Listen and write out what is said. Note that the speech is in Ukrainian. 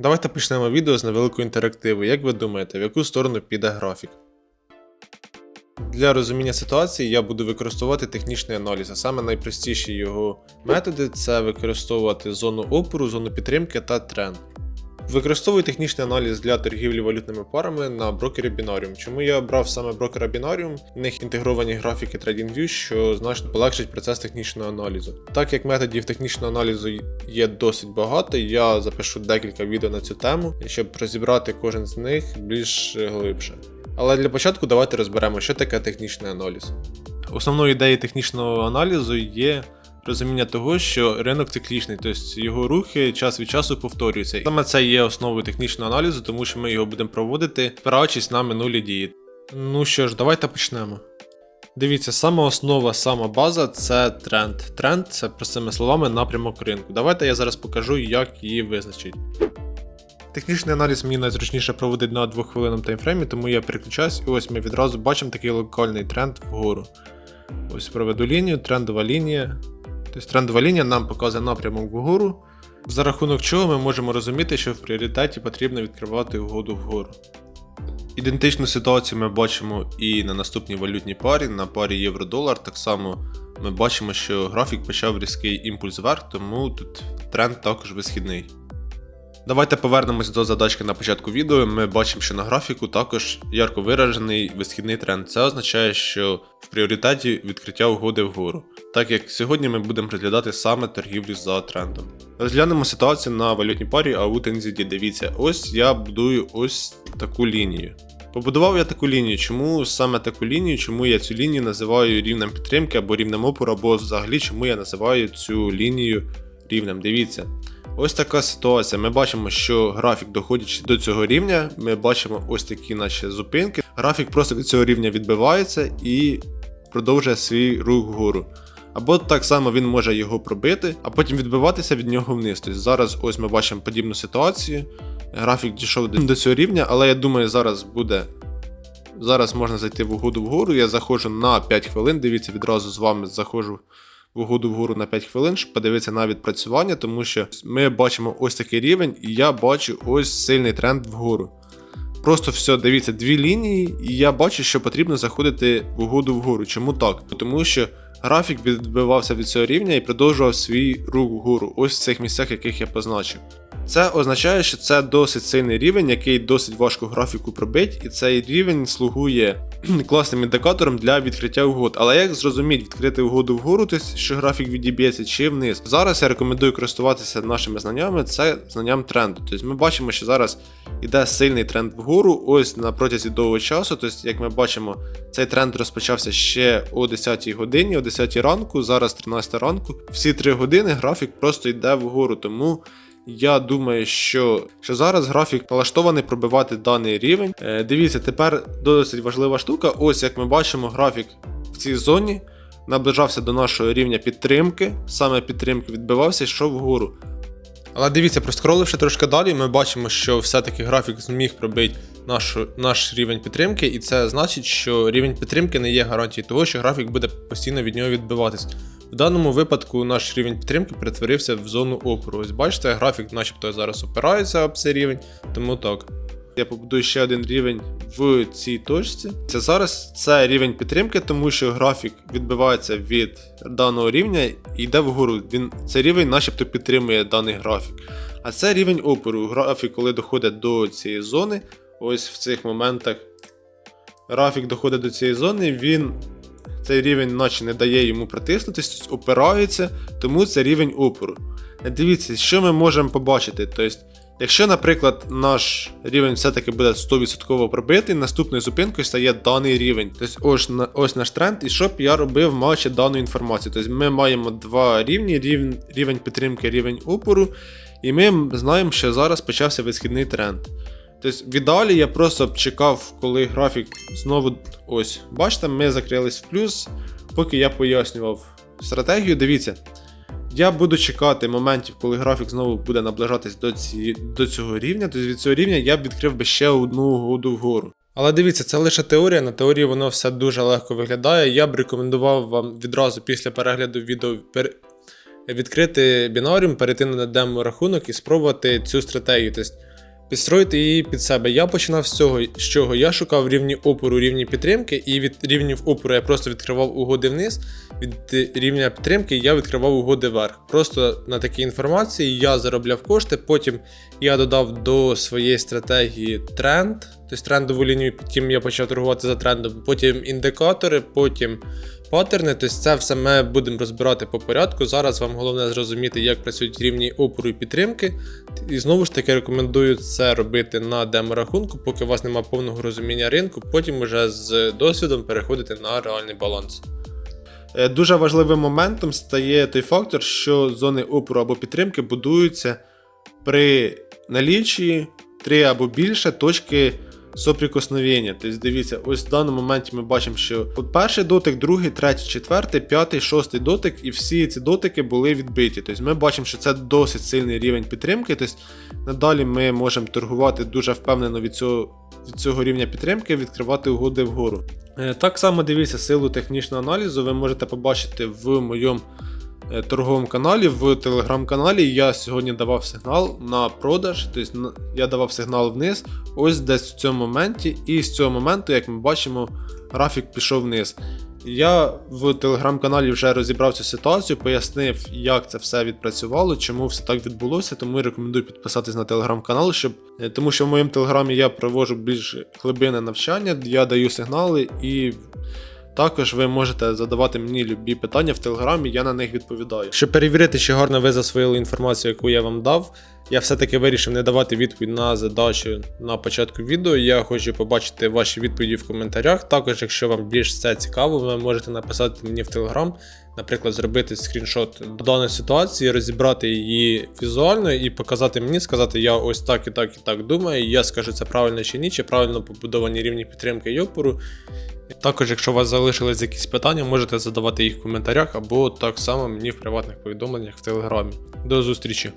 Давайте почнемо відео з невеликого інтерактиву. Як ви думаєте, в яку сторону піде графік? Для розуміння ситуації я буду використовувати технічний аналіз, а саме найпростіші його методи це використовувати зону опору, зону підтримки та тренд. Використовую технічний аналіз для торгівлі валютними парами на брокері Binarium. Чому я обрав саме брокера Binarium? В них інтегровані графіки TradingView, що значно полегшить процес технічного аналізу. Так як методів технічного аналізу є досить багато, я запишу декілька відео на цю тему, щоб розібрати кожен з них більш глибше. Але для початку давайте розберемо, що таке технічний аналіз. Основною ідеєю технічного аналізу є розуміння того, що ринок циклічний, тобто його рухи час від часу повторюються. Саме це є основою технічного аналізу, тому що ми його будемо проводити, спираючись на минулі дії. Ну що ж, давайте почнемо. Дивіться, сама основа, сама база це тренд. Тренд це простими словами напрямок ринку. Давайте я зараз покажу, як її визначити. Технічний аналіз мені найзручніше проводить на 2 хвилинному таймфреймі, тому я переключаюсь, і ось ми відразу бачимо такий локальний тренд вгору. Ось проведу лінію, трендова лінія. Тобто трендова лінія нам показує напрямок вгору, за рахунок чого ми можемо розуміти, що в пріоритеті потрібно відкривати угоду вгору. Ідентичну ситуацію ми бачимо і на наступній валютній парі, на парі євро-долар. Так само ми бачимо, що графік почав різкий імпульс вверх, тому тут тренд також висхідний. Давайте повернемось до задачки на початку відео. Ми бачимо, що на графіку також ярко виражений висхідний тренд. Це означає, що в пріоритеті відкриття угоди вгору, так як сьогодні ми будемо розглядати саме торгівлю за трендом. Розглянемо ситуацію на валютній парі AUT NZD. Дивіться, ось я будую ось таку лінію. Побудував я таку лінію. Чому саме таку лінію? Чому я цю лінію називаю рівнем підтримки або рівнем опору, або взагалі чому я називаю цю лінію рівнем? Дивіться. Ось така ситуація. Ми бачимо, що графік, доходячи до цього рівня, ми бачимо ось такі наші зупинки. Графік просто від цього рівня відбивається і продовжує свій рух вгору. Або так само він може його пробити, а потім відбиватися від нього вниз. Тобто зараз ось ми бачимо подібну ситуацію. Графік дійшов до цього рівня, але я думаю, зараз буде. Зараз можна зайти в угоду вгору. Я заходжу на 5 хвилин. Дивіться, відразу з вами заходжу угоду вгору на 5 хвилин, щоб подивитися на відпрацювання, тому що ми бачимо ось такий рівень, і я бачу ось сильний тренд вгору. Просто все, дивіться, дві лінії, і я бачу, що потрібно заходити в угоду вгору. Чому так? Тому що графік відбивався від цього рівня і продовжував свій рух вгору, ось в цих місцях, яких я позначив. Це означає, що це досить сильний рівень, який досить важко графіку пробити, і цей рівень слугує класним індикатором для відкриття угод. Але як зрозуміти, відкрити угоду вгору, тобто, що графік відіб'ється чи вниз? Зараз я рекомендую користуватися нашими знаннями, це знанням тренду. Тобто ми бачимо, що зараз іде сильний тренд вгору, ось на протязі довгого часу. Тобто, як ми бачимо, цей тренд розпочався ще о 10-й годині, о 10-й ранку, зараз 13 ранку. Всі 3 години графік просто йде вгору, тому. Я думаю, що що зараз графік налаштований пробивати даний рівень. Е, дивіться, тепер досить важлива штука. Ось як ми бачимо, графік в цій зоні наближався до нашого рівня підтримки. Саме підтримки відбивався йшов вгору. Але дивіться, проскроливши трошки далі, ми бачимо, що все-таки графік зміг пробити наш, наш рівень підтримки, і це значить, що рівень підтримки не є гарантією того, що графік буде постійно від нього відбиватись. В даному випадку наш рівень підтримки перетворився в зону опору. Ось бачите, графік начебто зараз опирається об цей рівень, тому так. Я побудую ще один рівень в цій точці. Це зараз це рівень підтримки, тому що графік відбивається від даного рівня і йде вгору. Він цей рівень, начебто, підтримує даний графік. А це рівень опору. Графік, коли доходить до цієї зони, ось в цих моментах графік доходить до цієї зони, він цей рівень наче не дає йому протиснутися, опирається, тому це рівень опору. Дивіться, що ми можемо побачити. Тобто, якщо, наприклад, наш рівень все-таки буде 100% пробитий, наступною зупинкою стає даний рівень. Тобто, ось, ось наш тренд, і що б я робив, маючи дану інформацію. Тобто ми маємо два рівні: рівень, рівень підтримки, рівень опору, і ми знаємо, що зараз почався висхідний тренд. Тобто, в ідеалі я просто б чекав, коли графік знову. Ось, бачите, ми закрились в плюс, поки я пояснював стратегію. Дивіться, я буду чекати моментів, коли графік знову буде наближатись до ці, до цього рівня. Тобто від цього рівня я б відкрив би ще одну угоду вгору. Але дивіться, це лише теорія. На теорії воно все дуже легко виглядає. Я б рекомендував вам відразу після перегляду відео пер... відкрити бінаріум, перейти на демо рахунок і спробувати цю стратегію. Тобто підстроїти її під себе. Я починав з цього, з чого я шукав рівні опору, рівні підтримки, і від рівнів опору я просто відкривав угоди вниз. Від рівня підтримки я відкривав угоди вверх. Просто на такій інформації я заробляв кошти. Потім я додав до своєї стратегії тренд, тобто трендову лінію, потім я почав торгувати за трендом, потім індикатори, потім паттерни. Тобто це все ми будемо розбирати по порядку. Зараз вам головне зрозуміти, як працюють рівні опору і підтримки. І знову ж таки рекомендую це робити на демо-рахунку, поки у вас немає повного розуміння ринку, потім уже з досвідом переходити на реальний баланс. Е, Дуже важливим моментом стає той фактор, що зони опору або підтримки будуються при налічі 3 або більше точки соприкосновення. Тобто, дивіться, ось в даному моменті ми бачимо, що от перший дотик, другий, третій, четвертий, п'ятий, шостий дотик, і всі ці дотики були відбиті. Тобто ми бачимо, що це досить сильний рівень підтримки. Тобто надалі ми можемо торгувати дуже впевнено від цього, від цього рівня підтримки, відкривати угоди вгору. Е, Так само дивіться силу технічного аналізу, ви можете побачити в моєму торговому каналі, в телеграм-каналі. Я сьогодні давав сигнал на продаж, тобто я давав сигнал вниз, ось десь в цьому моменті, і з цього моменту, як ми бачимо, графік пішов вниз. Я в телеграм-каналі вже розібрав цю ситуацію, пояснив, як це все відпрацювало, чому все так відбулося. Тому рекомендую підписатись на телеграм-канал, щоб е, тому що в моєму телеграмі я проводжу більш глибинне навчання, я даю сигнали і. Також ви можете задавати мені любі питання в телеграмі, я на них відповідаю. Щоб перевірити, чи гарно ви засвоїли інформацію, яку я вам дав, я все-таки вирішив не давати відповідь на задачу на початку відео. Я хочу побачити ваші відповіді в коментарях. Також, якщо вам більш це цікаво, ви можете написати мені в телеграм, наприклад, зробити скріншот даної ситуації, розібрати її візуально і показати мені, сказати, я ось так і так і так думаю. Я скажу це правильно чи ні, чи правильно побудовані рівні підтримки і опору. Також, якщо у вас залишились якісь питання, можете задавати їх в коментарях або так само мені в приватних повідомленнях в телеграмі. До зустрічі!